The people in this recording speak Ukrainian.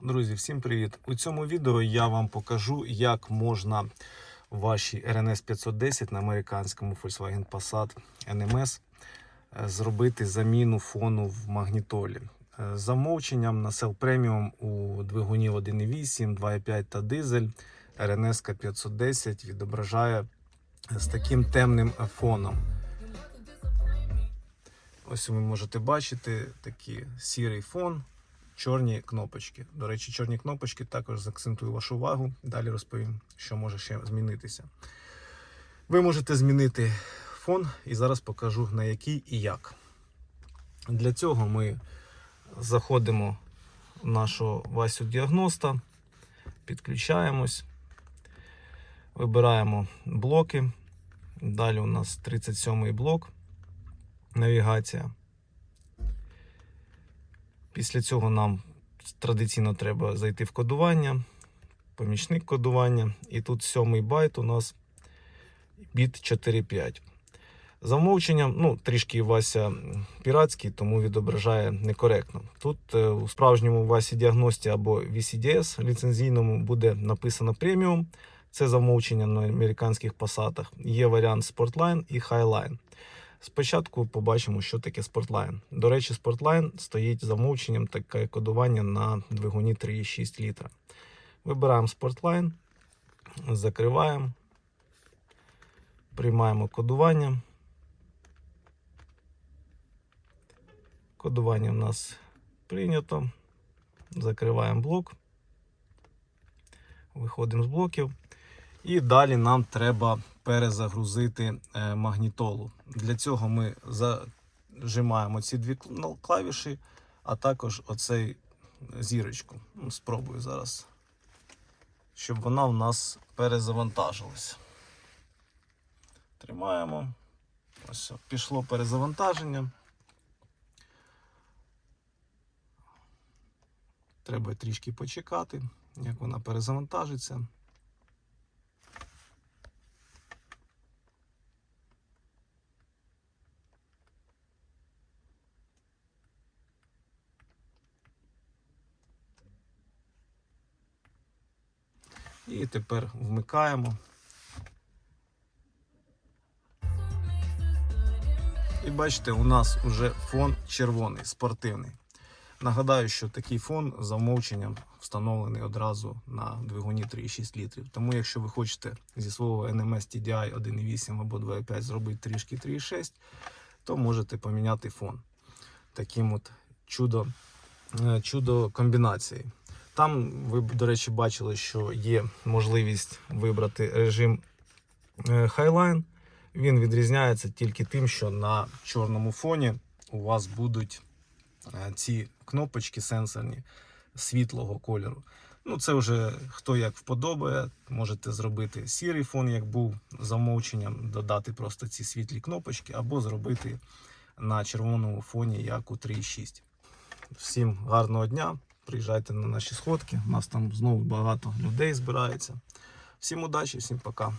Друзі, всім привіт! У цьому відео я вам покажу, як можна ваші RNS 510 на американському Volkswagen Passat NMS е, зробити заміну фону в магнітолі. Е, За мовченням на Cell Premium у двигунів 1.8, 2.5 та дизель RNS 510 відображає з таким темним фоном. Ось ви можете бачити такий сірий фон, чорні кнопочки. До речі, чорні кнопочки також заакцентую вашу увагу. Далі розповім, що може ще змінитися. Ви можете змінити фон і зараз покажу на який і як. Для цього ми заходимо в нашого Васю діагноста, підключаємось, вибираємо блоки. Далі у нас 37-й блок навігація. Після цього нам традиційно треба зайти в кодування, помічник кодування. І тут сьомий байт у нас біт 4.5. За вмовченням, ну, трішки Вася піратський, тому відображає некоректно. Тут е, у справжньому Васі діагності або VCDS ліцензійному буде написано преміум. Це за вмовченням на американських пасатах. Є варіант Sportline і Highline. Спочатку побачимо, що таке Sportline. До речі, Sportline стоїть за мовченням таке кодування на двигуні 3,6 літра. Вибираємо Sportline, закриваємо, приймаємо кодування. Кодування в нас прийнято. Закриваємо блок. Виходимо з блоків. І далі нам треба перезагрузити е, магнітолу. Для цього ми зажимаємо ці дві ну, клавіші, а також оцей зірочку. Ну, Спробую зараз, щоб вона в нас перезавантажилась. Тримаємо. Ось пішло перезавантаження. Треба трішки почекати, як вона перезавантажиться. І тепер вмикаємо. І бачите, у нас вже фон червоний, спортивний. Нагадаю, що такий фон за вмовченням встановлений одразу на двигуні 3,6 літрів. Тому, якщо ви хочете зі свого NMS TDI 1.8 або 2.5 зробити трішки 3.6, то можете поміняти фон. Таким от чудо, е, чудо комбінації. Там ви, до речі, бачили, що є можливість вибрати режим е, Highline. Він відрізняється тільки тим, що на чорному фоні у вас будуть е, ці кнопочки сенсорні світлого кольору. Ну, це вже хто як вподобає. Можете зробити сірий фон, як був за вмовченням, додати просто ці світлі кнопочки, або зробити на червоному фоні, як у 3.6. Всім гарного дня! Приїжджайте на наші сходки. У нас там знову багато людей збирається. Всім удачі, всім пока.